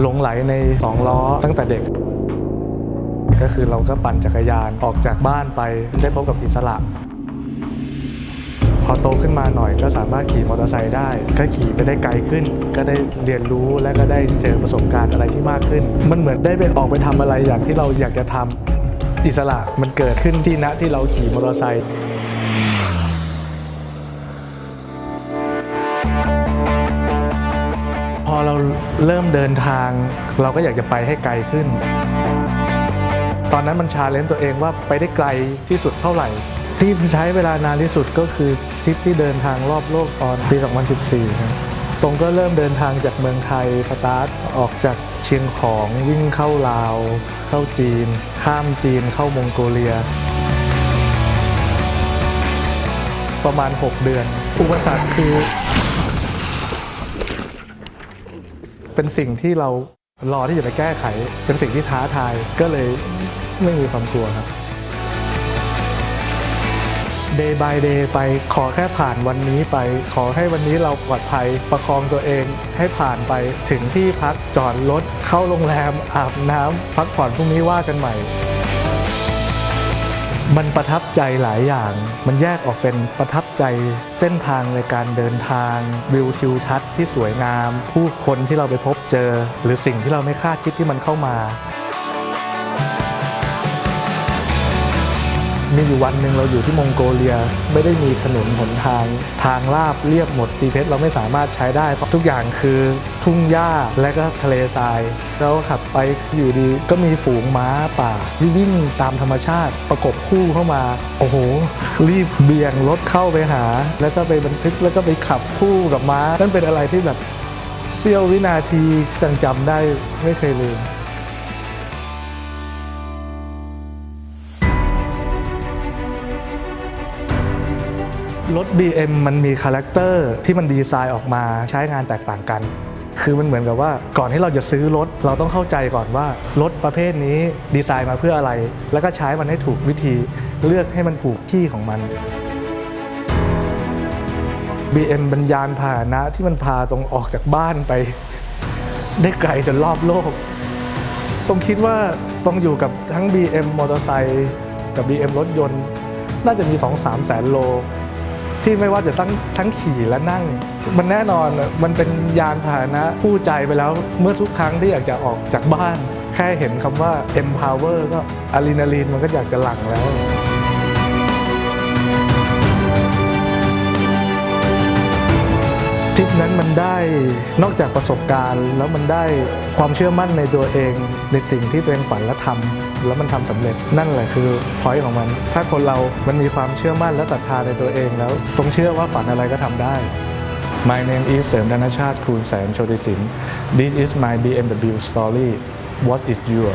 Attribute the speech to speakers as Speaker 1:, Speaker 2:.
Speaker 1: หลงไหลในสองล้อตั้งแต่เด็ก ก็คือเราก็ปั่นจักรยานออกจากบ้านไปได้พบกับอิสระ พอโตขึ้นมาหน่อยก็สามารถขี่มอเตอร์ไซค์ได้ ก็ขี่ไปได้ไกลขึ้น ก็ได้เรียนรู้และก็ได้เจอประสบการณ์อะไรที่มากขึ้น มันเหมือนได้ไปออกไปทำอะไรอย่างที่เราอยากจะทำอิสระมันเกิดขึ้นที่ณที่เราขี่มอเตอร์ไซค์ พอเราเริ่มเดินทาง เราก็อยากจะไปให้ไกลขึ้น ตอนนั้นมันชาเลนจ์ตัวเองว่าไปได้ไกลที่สุดเท่าไหร่ ที่ใช้เวลานานที่สุดก็คือทริปที่เดินทางรอบโลกตอนปี 2014ครับตรงก็เริ่มเดินทางจากเมืองไทยสตาร์ทออกจากเชียงของวิ่งเข้าลาว เข้าจีน ข้ามจีนเข้ามองโกเลีย ประมาณ 6 เดือน อุปสรรคคือ เป็นสิ่งที่เรารอที่จะไปแก้ไข เป็นสิ่งที่ท้าทายก็เลยไม่มีความกลัวครับ day by day ไปขอแค่ผ่านวันนี้ไป ขอให้วันนี้เราปลอดภัยประคองตัวเองให้ผ่านไปถึงที่พักจอดรถเข้าโรงแรมอาบน้ำพักผ่อนพรุ่งนี้ว่ากันใหม่ มันประทับใจหลายอย่าง มันแยกออกเป็นประทับใจเส้นทางในการเดินทาง วิวทิวทัศน์ที่สวยงาม ผู้คนที่เราไปพบเจอ หรือสิ่งที่เราไม่คาดคิดที่มันเข้ามา มีอยู่วันหนึ่งเราอยู่ที่มองโกเลีย ไม่ได้มีถนนหนทาง ทางลาบเรียบหมด GPS เราไม่สามารถใช้ได้ เพราะทุกอย่างคือทุ่งหญ้าและก็ทะเลทราย เราขับไปอยู่ดีก็มีฝูงม้าป่าที่วิ่งตามธรรมชาติประกบคู่เข้ามา โอ้โห รีบเบี่ยงรถเข้าไปหา แล้วก็ไปบันทึกแล้วก็ไปขับคู่กับม้านั่นเป็นอะไรที่แบบเสี้ยววินาทีจังจำได้ไม่เคยลืม รถ BM มันมีคาแรคเตอร์ที่มันดีไซน์ออกมาใช้งานแตกต่างกัน คือมันเหมือนกับว่าก่อนที่เราจะซื้อรถ เราต้องเข้าใจก่อนว่ารถประเภทนี้ดีไซน์มาเพื่ออะไร แล้วก็ใช้มันให้ถูกวิธีเลือกให้มันถูกที่ของมัน BM เป็นยานพาหนะที่มันพาตรงออกจากบ้านไป ได้ไกลจนรอบโลกต้องคิดว่าต้องอยู่กับทั้ง BM มอเตอร์ไซค์กับ BM รถยนต์ น่าจะมี 2-3 แสนโล ที่ไม่ว่าจะตั้งทั้งขี่และนั่ง มันแน่นอนมันเป็นยานพาหนะผู้ใจไปแล้วเมื่อทุกครั้งที่อยากจะออกจากบ้าน แค่เห็นคำว่า empower ก็อะดรีนาลีนมันก็อยากจะหลั่งแล้ว ได้นอกจากประสบการณ์ แล้วมันได้ความเชื่อมั่นในตัวเอง ในสิ่งที่ตัวเองฝันและทำแล้วมันทำสำเร็จนั่นแหละคือพอยต์ของมัน ถ้าคนเรามันมีความเชื่อมั่นและศรัทธาในตัวเองแล้วต้องเชื่อว่าฝันอะไรก็ทำได้ My name is เสริมธนชาติคูณแสนโชติสิน This is my BMW story What is your